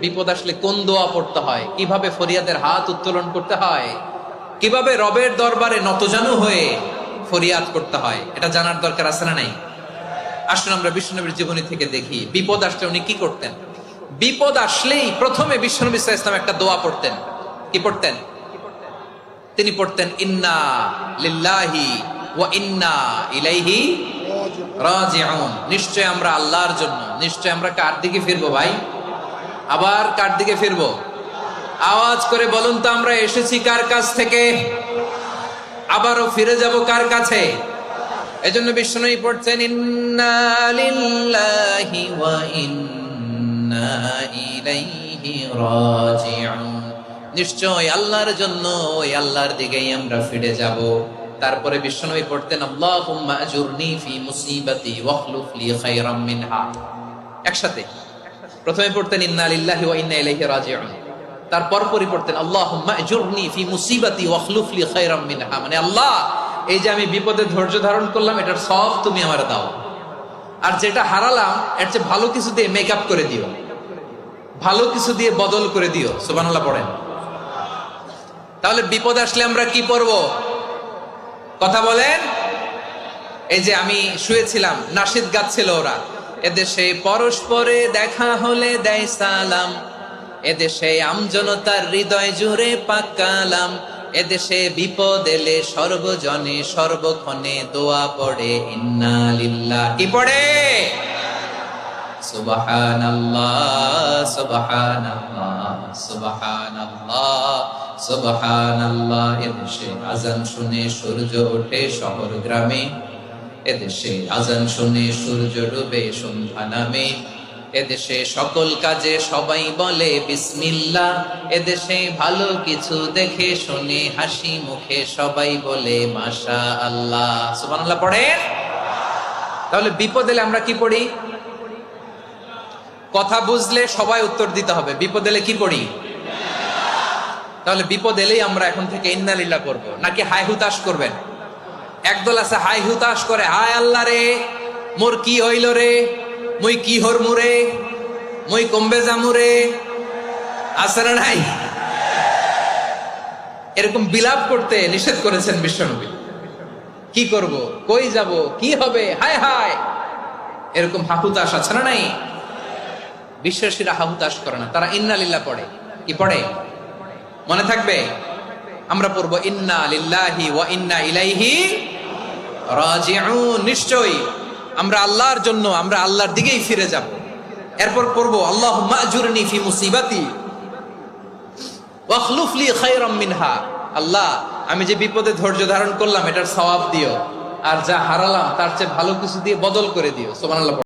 বিপদ আসলে কোন দোয়া পড়তে হয়? কীভাবে ফরিয়াদের হাত উত্তোলন করতে হয়? কীভাবে রবের দরবারে নতজানু হয়ে ফরিয়াদ করতে হয়? এটা জানার দরকার আছে না নাই? আসলে আমরা বিষ্ণুনবীর জীবনী থেকে দেখি, বিপদ আসলে উনি কি করতেন? বিপদ আসলেই প্রথমে বিষ্ণুনবী ওয়াসাল্লাম একটা দোয়া পড়তেন। কি পড়তেন? তিনি পড়তেন, ইন্না লিল্লাহি ওয়া ইন্না ইলাইহি নিশ্চয় আমরা আল্লাহর জন্য নিশ্চয় আমরা কার দিকে ফিরবো ভাই? আবার কার দিকে ফিরবো? আওয়াজ করে বলুন তো আমরা এসেছি কার কাছ থেকে? আবারও ফিরে যাব কার কাছে? এজন্য বিষ্ণুই পড়ছেন নিশ্চয় আল্লাহর জন্য ওই আল্লাহর দিকেই আমরা ফিরে যাব। তারপরে বিষ্ণুই পড়তেন আজুরনি ফি মুসিবাতি একসাথে। প্রথমে পড়তেন, ইন্না লিল্লাহি ওয়া ইন্না ইলাইহি রাজিউন। তারপর পরই পড়তেন, আল্লাহুম্মা আজুরনি ফি মুসিবাতি ওয়াখলুফ লি খায়রাম মিনহা। মানে আল্লাহ, এই যে আমি বিপদে ধৈর্য ধারণ করলাম, এটার সব তুমি আমার দাও। আর যেটা হারালাম, এর চেয়ে ভালো কিছু দিয়ে মেকআপ করে দিও। ভালো কিছু দিয়ে বদল করে দিও। সুবহানাল্লাহ পড়েন। তাহলে বিপদ আসলে আমরা কি পড়ব? কথা বলেন? এই যে আমি শুয়েছিলাম, নাসিদ গাচ্ছিল ওরা। এদেশে পরস্পরে দেখা হলে দেয় সালাম। এদেশে আমজনতার হৃদয় জুড়ে পাকালাম এদেশে বিপদ এলে সর্বজনে সর্বক্ষণে দোয়া পড়ে, ইন্না লিল্লাহ। কি পড়ে? সুবহানাল্লাহ সুবহানাল্লাহ সুবহানাল্লাহ সুবহানাল্লাহ। এদেশে আজান শুনে সূর্য ওঠে শহর গ্রামে। এদেশে আজান শুনে সূর্য ডুবে সন্ধ্যা নামে। এদেশে সকল কাজে সবাই বলে বিসমিল্লা এদেশে ভালো কিছু দেখে শুনে হাসি মুখে সবাই বলে মাশা আল্লাহ সুবহানাল্লাহ পড়েন। তাহলে বিপদ এলে আমরা কি পড়ি? কথা বুঝলে সবাই উত্তর দিতে হবে। বিপদ এলে কি পড়ি? তাহলে বিপদ এলেই আমরা এখন থেকে ইন্নালিল্লাহ করব নাকি হাই হুতাশ করবেন? একদল আছে, হাই হুতাশ করে, হায় আল্লাহ রে, মোর কি হইল রে, মুই কি হর মুরে মুই কমবে জামু রে, আছে নাই? এরকম বিলাপ করতে নিষেধ করেছেন বিশ্বনবী। কি করব? কই যাব? কি হবে? হায় হায়! এরকম হাহুতাশ আছে না নাই? বিশ্বাসীরা হাহুতাশ করে না, তারা ইন্না লিল্লাহ পড়ে। কি পড়ে? মনে থাকবে? আমরা পড়ব, ইন্না লিল্লাহি ওয়া ইন্না ইলাইহি আমরা আল্লাহর জন্য, আমরা আল্লাহর দিকেই ফিরে যাব। এরপর পড়ব, আল্লাহ ফি মুসিবাতি মিনহা। আল্লাহ, আমি যে বিপদে ধৈর্য ধারণ করলাম, এটার সওয়াব দিও। আর যা হারালাম, তার চেয়ে ভালো কিছু দিয়ে বদল করে দিও। সুবহানাল্লাহ